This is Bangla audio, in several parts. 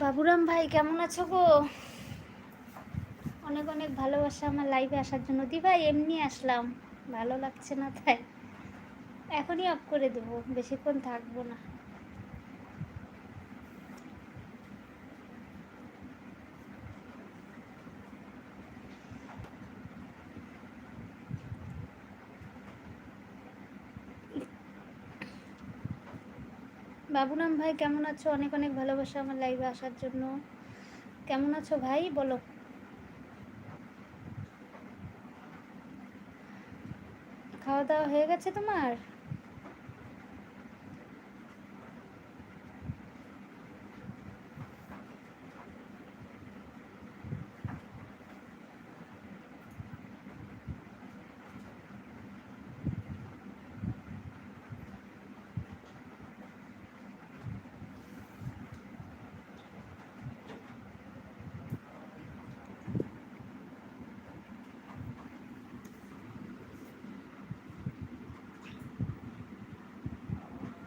বাবুরাম ভাই, কেমন আছো গো? অনেক অনেক ভালোবাসা আমার লাইভে আসার জন্য। দি ভাই, এমনি আসলাম। ভালো লাগছে না তাই? এখনই অফ করে দেবো। বেশিক্ষণ থাকব না। বাবুরাম ভাই, কেমন আছো? অনেক অনেক ভালোবাসা আমার লাইভে আসার জন্য। কেমন আছো ভাই? বলো। খাওয়া দাওয়া হয়ে গেছে তোমার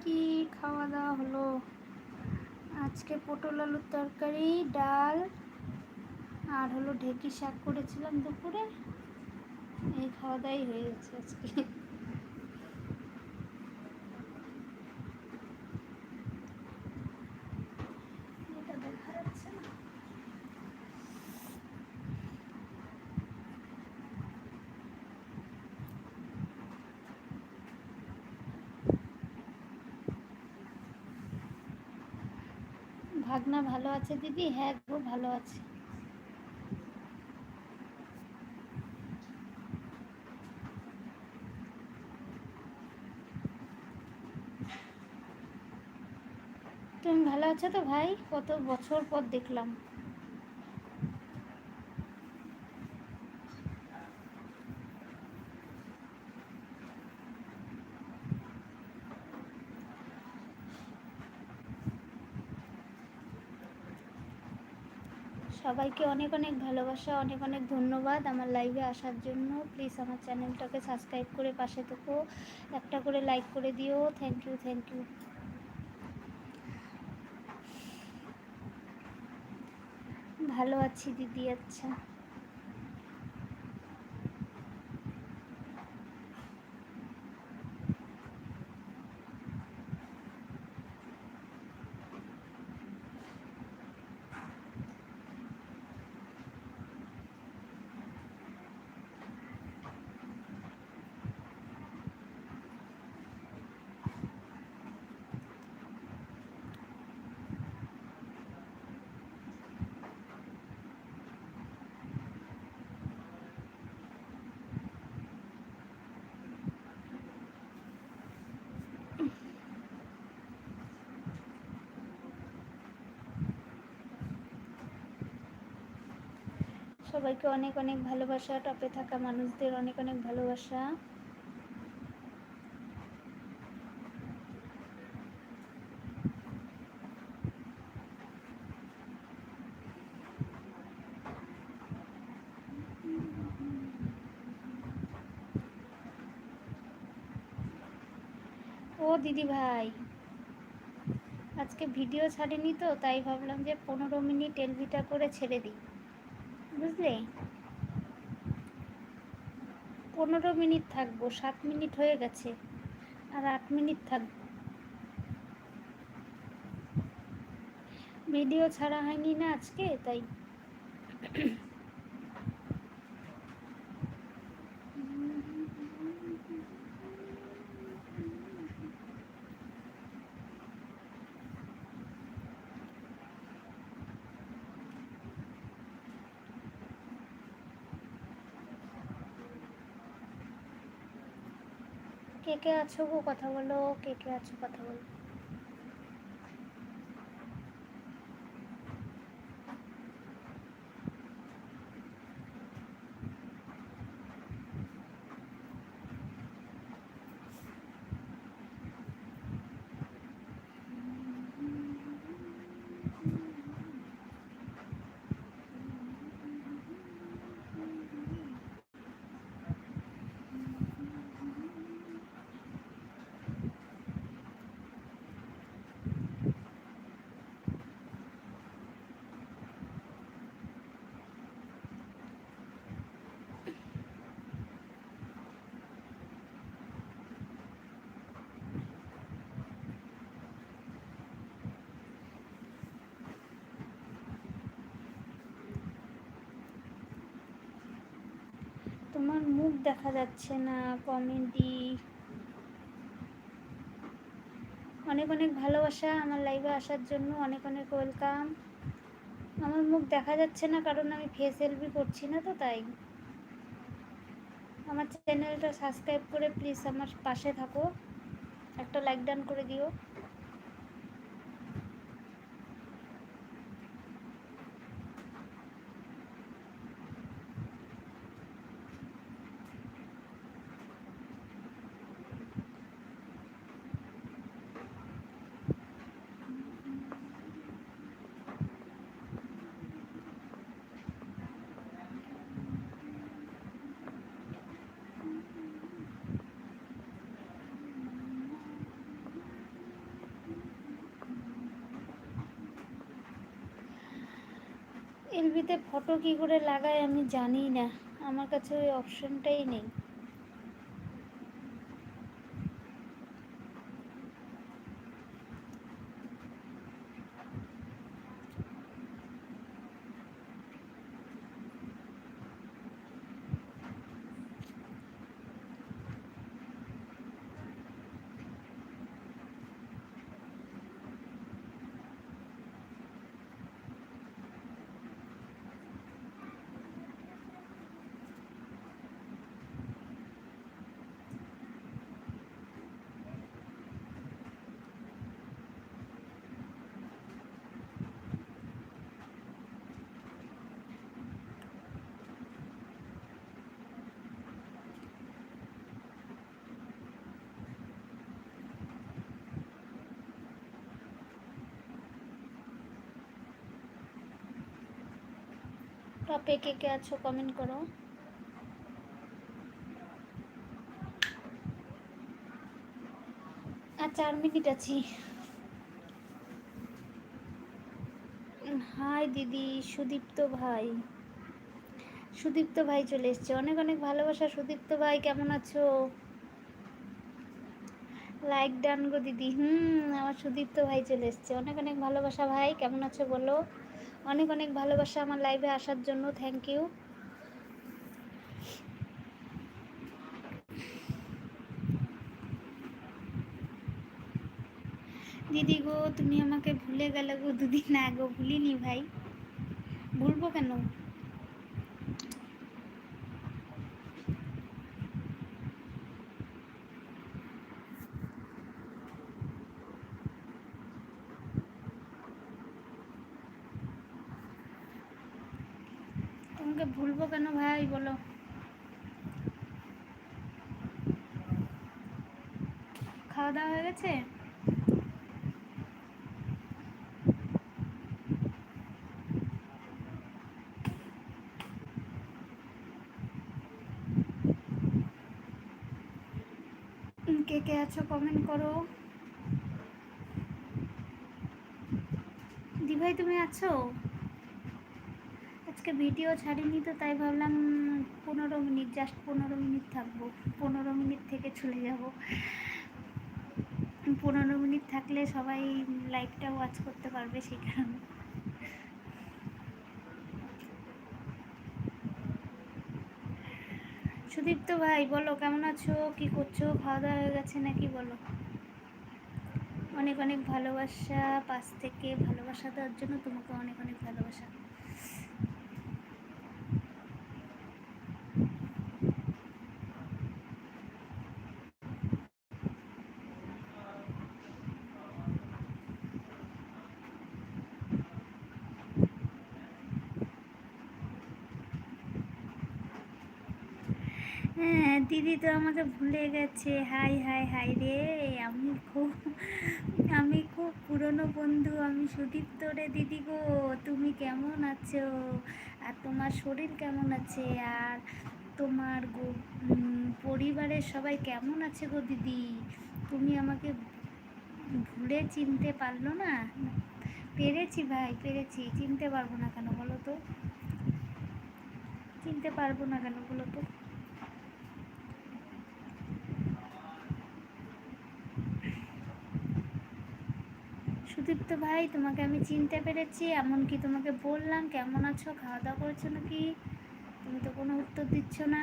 কি খাওয়া দাওয়া হলো। আজকে পটল আলুর তরকারি, ডাল, আর হলো ঢেকি শাক করেছিলাম দুপুরে। এই খাওয়া দাওয়াই হয়ে গেছে আজকে এটা দেখা যাচ্ছে না ভাগনা ভালো আছে দিদি? হ্যাঁ গো, ভালো আছে। তুমি ভালো আছো তো ভাই? কত বছর পর দেখলাম। সবাইকে অনেক অনেক ভালোবাসা, অনেক অনেক ধন্যবাদ আমার লাইভে আসার জন্য। প্লিজ আমার চ্যানেলটাকে সাবস্ক্রাইব করে পাশে থেকো। একটা করে লাইক করে দিও। থ্যাংক ইউ থ্যাংক ইউ ভালো আছি দিদি আচ্ছা। সবাইকে অনেক অনেক ভালোবাসা, টপে থাকা মানুষদের অনেক অনেক ভালোবাসা। ও দিদি ভাই, আজকে ভিডিও ছাড়িনি তো, তাই ভাবলাম যে পনেরো মিনিট এলবিটা করে ছেড়ে দিই। বুঝলে? পনেরো মিনিট থাকব, সাত মিনিট হয়ে গেছে, আর আট মিনিট থাকব। ভিডিও ছাড়া হয়নি না আজকে, তাই। কে কে আছো গো? কথা বলো। কে কে আছো? কথা বলো। মুখ দেখা যাচ্ছে না কমেডি অনেক অনেক ভালোবাসা আমার লাইভে আসার জন্য, অনেক অনেক ওয়েলকাম আমার মুখ দেখা যাচ্ছে না, কারণ আমি ফেস এলবি করছি না তো তাই। আমার চ্যানেলটা সাবস্ক্রাইব করে প্লিজ আমার পাশে থাকো। একটা লাইক ডান করে দিও। এলবিতে ফটো কি করে লাগায় আমি জানি না আমার কাছে ওই অপশনটাই নেই। টপে কে কে আছো কমেন্ট করো। আর চার মিনিট আছি। হাই দিদি, সুদীপ্ত ভাই। সুদীপ্ত ভাই চলে এসছে। অনেক অনেক ভালোবাসা সুদীপ্ত ভাই, কেমন আছো? লাইক ডান গো দিদি। হুম, আমার সুদীপ্ত ভাই চলে এসছে। অনেক অনেক ভালোবাসা ভাই, কেমন আছো বলো? অনেক অনেক ভালোবাসা আমার লাইভে আসার জন্য থ্যাংক ইউ দিদি গো, তুমি আমাকে ভুলে গেলে গো, দুদিন না গো ভুলিনি ভাই। ভুলবো কেন তোমাকে ভুলবো কেন ভাই বলো খাওয়া দাওয়া হয়ে গেছে? কে কে আছো কমেন্ট করো। দি ভাই তুমি আছো? আজকে ভিডিও ছাড়িনি তো, তাই ভাবলাম পনেরো মিনিট জাস্ট পনেরো মিনিট থাকব, পনেরো মিনিট থেকে চলে যাব। পনেরো মিনিট থাকলে সবাই লাইভটা ওয়াচ করতে পারবে সেই কারণে। সুদীপ্ত ভাই, বলো কেমন আছো? কি করছ? খাওয়া দাওয়া হয়ে গেছে নাকি? বলো। অনেক অনেক ভালোবাসা, পাশ থেকে ভালোবাসা দেওয়ার জন্য তোমাকে অনেক অনেক ভালোবাসা হ্যাঁ দিদি তো আমাকে ভুলে গেছে। হাই হাই হাই রে, আমি খুব আমি খুব পুরনো বন্ধু, আমি সুদীপ্ত রে দিদি গো, তুমি কেমন আছো? আর তোমার শরীর কেমন আছে? আর তোমার গো পরিবারের সবাই কেমন আছে গো দিদি? তুমি আমাকে ভুলে চিনতে পারল না? পেরেছি ভাই, পেরেছি। চিনতে পারব না কেন বলো তো? চিনতে পারব না কেন বলো তো? সুদীপ্ত ভাই, তোমাকে আমি চিনতে পেরেছি। এমনকি তোমাকে বললাম, কেমন আছো? খাওয়া দাওয়া করেছ নাকি? তুমি তো কোনো উত্তর দিচ্ছ না।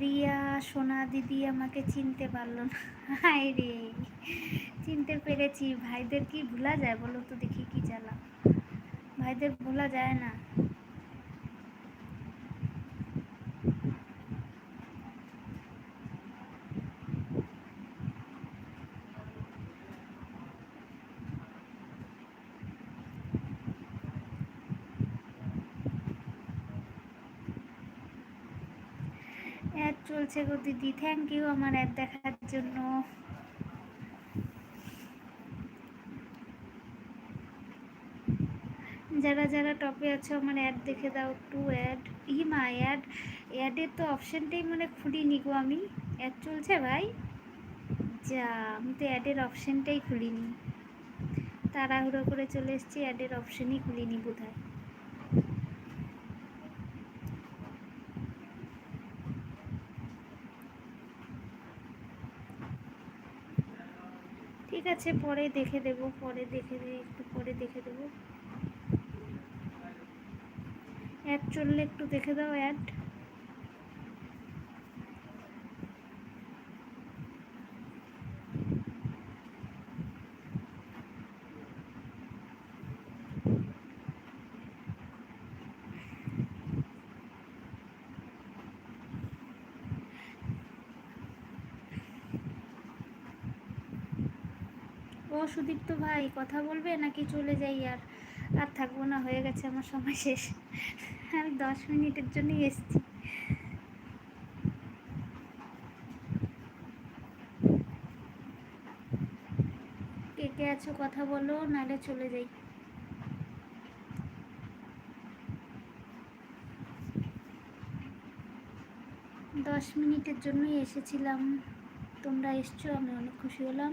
রিয়া, সোনা দিদি আমাকে চিনতে পারল না। হায় রে, চিনতে পেরেছি। ভাইদের কি ভোলা যায় বলো তো দেখি কি জ্বালা। ভাইদের ভোলা যায় না। অ্যাড গো দিদি। থ্যাংক ইউ আমার অ্যাড দেখার জন্য। যারা যারা টপে আছো আমার অ্যাড দেখে দাও একটু অ্যাড ই মা অ্যাড অ্যাডের তো অপশানটাই মানে খুলিনি গো আমি। অ্যাড চলছে ভাই? যা, আমি তো অ্যাডের অপশানটাই খুলিনি। তাড়াহুড়ো করে চলে এসেছি অ্যাডের অপশানই খুলিনি বোধ হয় ঠিক আছে, পরে দেখে দেব, পরে দেখে দিয়ে একটু পরে দেখে দেব। অ্যাড চললে একটু দেখে দাও অ্যাড ও সুদীপ্ত ভাই, কথা বলবে নাকি চলে যাই আর? আর থাকব না, হয়ে গেছে আমার সময় শেষ। আমি দশ মিনিটের জন্যই এসেছি। কে কে আছো কথা বলো, নাহলে চলে যাই। দশ মিনিটের জন্যই এসেছিলাম। তোমরা এসছো, আমি অনেক খুশি হলাম।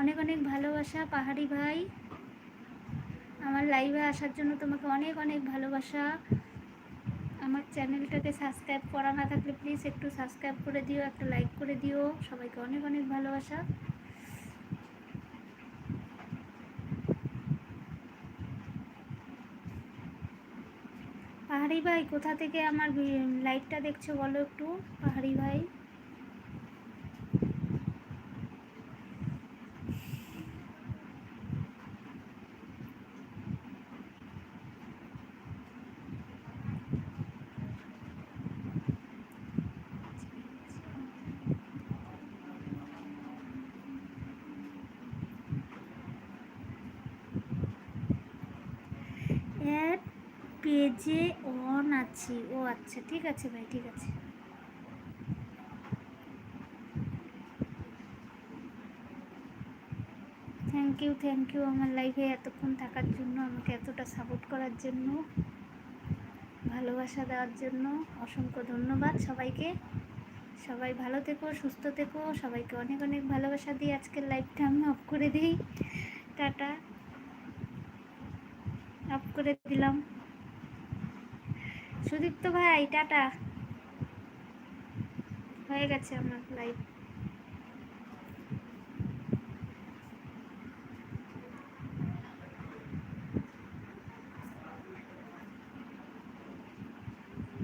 অনেক অনেক ভালোবাসা, পাহাড়ি ভাই। আমার লাইভে আসার জন্য তোমাকে অনেক অনেক ভালোবাসা। আমার চ্যানেলটাকে সাবস্ক্রাইব করা না থাকলে প্লিজ একটু সাবস্ক্রাইব করে দিও, একটা লাইক করে দিও। সবাইকে অনেক অনেক ভালোবাসা। পাহাড়ি ভাই, কোথা থেকে আমার লাইভটা দেখছ বলো একটু? পাহাড়ি ভাই অ্যাড পেজে অন আছি ও আচ্ছা ঠিক আছে ভাই, ঠিক আছে। থ্যাংক ইউ থ্যাংক ইউ আমার লাইফে এতক্ষণ থাকার জন্য, আমাকে এতটা সাপোর্ট করার জন্য, ভালোবাসা দেওয়ার জন্য, অসংখ্য ধন্যবাদ সবাইকে। সবাই ভালো থেকো, সুস্থ থেকো, সবাইকে অনেক অনেক ভালোবাসা দিয়ে আজকের লাইফটা আমি অফ করে দিই। টাটা। অফ করে দিলাম। সুদীপ্ত ভাই টাটা। হয়ে গেছে আমার লাইফ